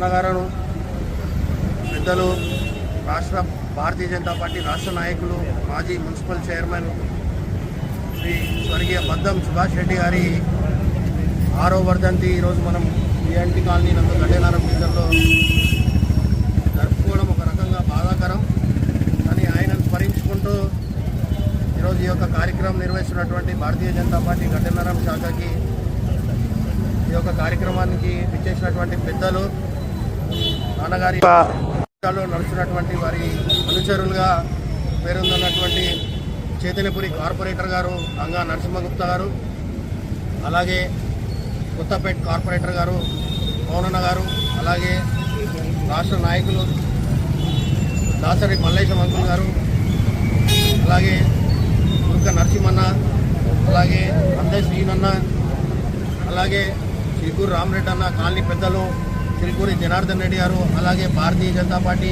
నాన్నగారును పెద్దలు రాష్ట్ర భారతీయ జనతా పార్టీ రాష్ట్ర నాయకులు మాజీ మున్సిపల్ చైర్మన్ శ్రీ స్వర్గీయ బద్దం సుభాష్ రెడ్డి గారి ఆరో వర్ధంతి ఈరోజు మనం ఈఎన్టీ కాలనీ నందు గడ్డేనారం డివిజన్లో జరుపుకోవడం ఒక రకంగా బాధాకరం. కానీ ఆయనను స్మరించుకుంటూ ఈరోజు ఈ యొక్క కార్యక్రమం నిర్వహిస్తున్నటువంటి భారతీయ జనతా పార్టీ గడ్డనారం శాఖకి ఈ యొక్క కార్యక్రమానికి విచ్చేసినటువంటి పెద్దలు నాన్నగారి నడుస్తున్నటువంటి వారి అనుచరులుగా పేరొందన్నటువంటి చైతన్యపురి కార్పొరేటర్ గారు గంగా నరసింహగుప్తా గారు అలాగే కొత్తపేట కార్పొరేటర్ గారు మౌనన్న గారు అలాగే రాష్ట్ర నాయకులు దాసరి మల్లేశం అంకుల్ గారు అలాగే దుర్గ నరసింహన్న అలాగే అందే శ్రీనన్న అలాగే చిలుకూరు రామరెడ్డి అన్న కాలనీ పెద్దలు చిలుకూరి జనార్దన్ రెడ్డి గారు అలాగే భారతీయ జనతా పార్టీ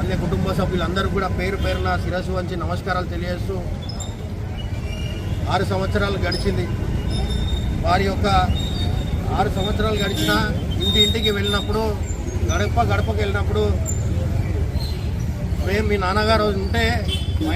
అన్ని కుటుంబ సభ్యులందరూ కూడా పేరు పేరున శిరస్సు వంచి నమస్కారాలు తెలియజేస్తూ ఆరు సంవత్సరాలు గడిచింది. వారి యొక్క ఆరు సంవత్సరాలు గడిచిన ఇంటి ఇంటికి వెళ్ళినప్పుడు గడప గడపకి వెళ్ళినప్పుడు మేము మీ నాన్నగారు ఉంటే మా